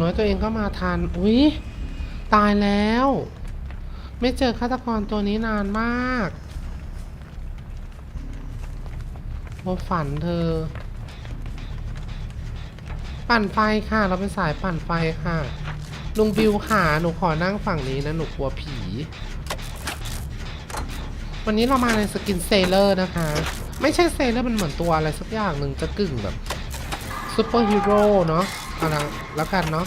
น้อยตัวเองก็มาทันอุ๊ยตายแล้ว ไม่เจอฆาตกรตัวนี้นานมากโอฝันเธอ ปั่นไฟค่ะ เราเป็นสายปั่นไฟค่ะ ลุงบิวค่ะ หนูขอนั่งฝั่งนี้นะ หนูกลัวผี วันนี้เรามาในสกินเซเลอร์นะคะ ไม่ใช่เซเลอร์มันเหมือนตัวอะไรสักอย่างหนึ่งจะกึ่งแบบซูเปอร์ฮีโร่เนาะ เอะไรแล้วกันเนาะ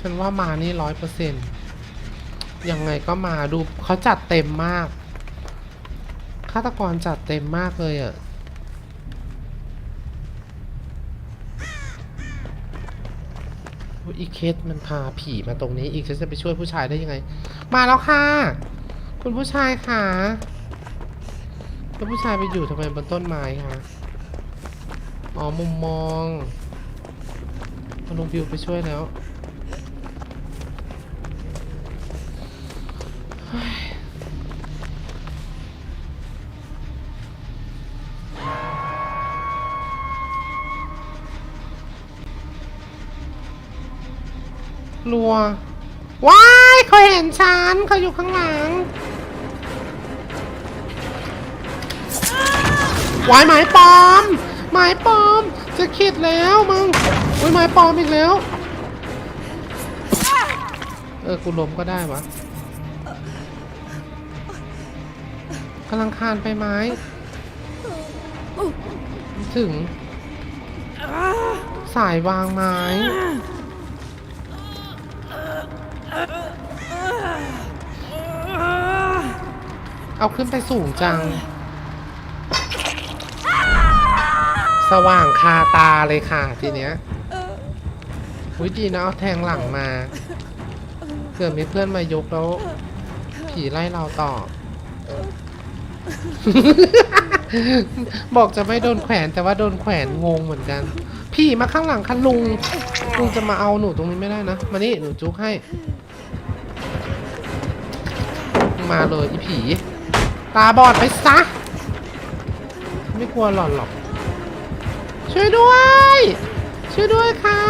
ฉันว่ามานี่ร้อยเปอร์เซ็นต์ยังไงก็มาดูเขาจัดเต็มมากฆาตกรจัดเต็มมากเลยอะ่ะ อ้ยอีเคสมันพาผีมาตรงนี้ อีกฉันจะไปช่วยผู้ชายได้ยังไง มาแล้วค่ะ คุณผู้ชายค่ะแล้วผู้ชายไปอยู่ทำไมบนต้นไม้คะอ๋อมุมมองเอาลุงบิวไปช่วยแล้ว ลัว ว้ายเขาเห็นฉันเขาอยู่ข้างหลัง วายไม้ปลอมไม้ปลอม จะคิดแล้วมึงอุ้ยไม้ปลอมอีกแล้ว เออ กูล้มก็ได้วะกำลังคานไปไม้ ถึง สายวางไม้ เอาขึ้นไปสูงจัง สว่างคาตาเลยค่ะทีเนี้ยอุ้ยดีนะเอาแทงหลังมาเกิดมีเพื่อนมายกแล้ว ผีไล่เราต่อ บอกจะไม่โดนแขวนแต่ว่าโดนแขวนงงเหมือนกันผีมาข้างหลังคันลุง ลุงจะมาเอาหนูตรงนี้ไม่ได้นะ มานี่หนูจุกให้ มาเลยอีผี ตาบอดไปซะ ไม่กลัวหลอนหรอก ช่วยด้วย ช่วยด้วยค่ะ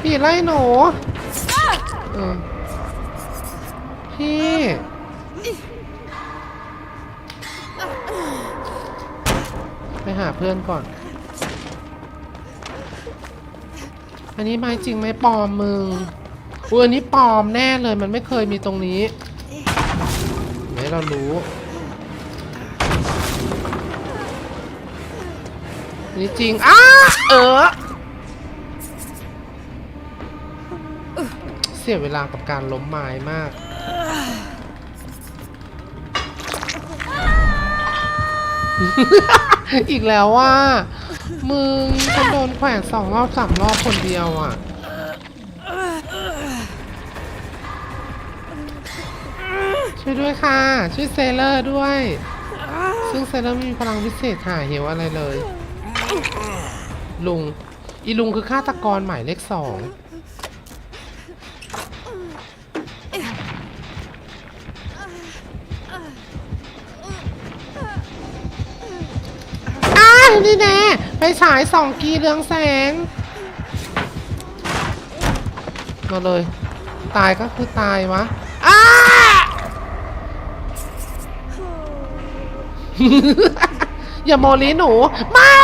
ผีไล่หนูเออพี่ไปหาเพื่อนก่อน อันนี้ไม้จริงไหมปลอมมึงอุ้ยอันนี้ปลอมแน่เลยมันไม่เคยมีตรงนี้ ไม่เรารู้อันนี่จริง อ้าเออ เสียเวลากับการล้มไม้มาก อีกแล้วว่า มึงฉันโดนแขวนสองรอบสามรอบคนเดียวอะ ช่วยด้วยค่ะ ช่วยเซเลอร์ด้วย ซึ่งเซเลอร์ไม่มีพลังพิเศษหาเหวอะไรเลย ลุง อีลุงคือฆาตกรหมายเลขสอง อ้าวนี่แน่ไปฉายสองกีเรืองแสง มาเลย ตายก็คือตายวะ อย่ามอลีหนู ไม่